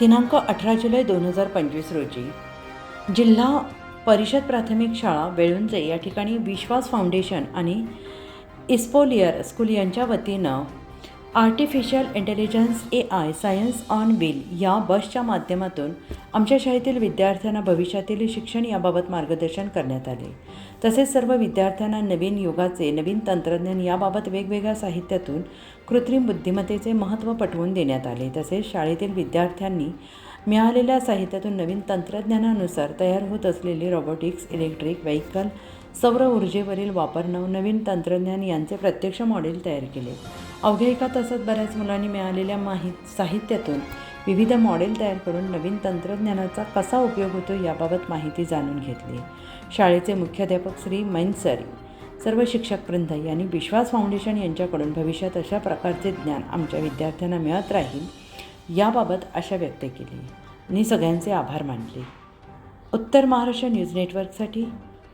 दिनांक अठरा जुलै दोन हजार पंचवीस रोजी जिल्हा परिषद प्राथमिक शाळा वेळुंजे या ठिकाणी विश्वास फाउंडेशन आणि इस्पोलियर स्कूल यांच्या वतीनं artificial intelligence A I science on wheel या बसच्या माध्यमातून आमच्या शाळेतील विद्यार्थ्यांना भविष्यातील शिक्षण याबाबत मार्गदर्शन करण्यात आले. तसेच सर्व विद्यार्थ्यांना नवीन युगाचे नवीन तंत्रज्ञान याबाबत वेगवेगळ्या साहित्यातून कृत्रिम बुद्धिमत्तेचे महत्त्व पटवून देण्यात आले. तसेच शाळेतील विद्यार्थ्यांनी मिळालेल्या साहित्यातून नवीन तंत्रज्ञानानुसार तयार होत असलेले रोबोटिक्स इलेक्ट्रिक व्हेकल सौर ऊर्जेवरील वापर नवनवीन तंत्रज्ञान यांचे प्रत्यक्ष मॉडेल तयार केले. अवघ्या एका तासात बऱ्याच मुलांनी मिळालेल्या माहीत साहित्यातून विविध मॉडेल तयार करून नवीन तंत्रज्ञानाचा कसा उपयोग होतो याबाबत माहिती जाणून घेतली. शाळेचे मुख्याध्यापक श्री मैनसर सर्व शिक्षक वृंद यांनी विश्वास फाउंडेशन यांच्याकडून भविष्यात अशा प्रकारचे ज्ञान आमच्या विद्यार्थ्यांना मिळत राहील याबाबत आशा व्यक्त केली. आणि सगळ्यांचे आभार मानले उत्तर महाराष्ट्र न्यूज नेटवर्कसाठी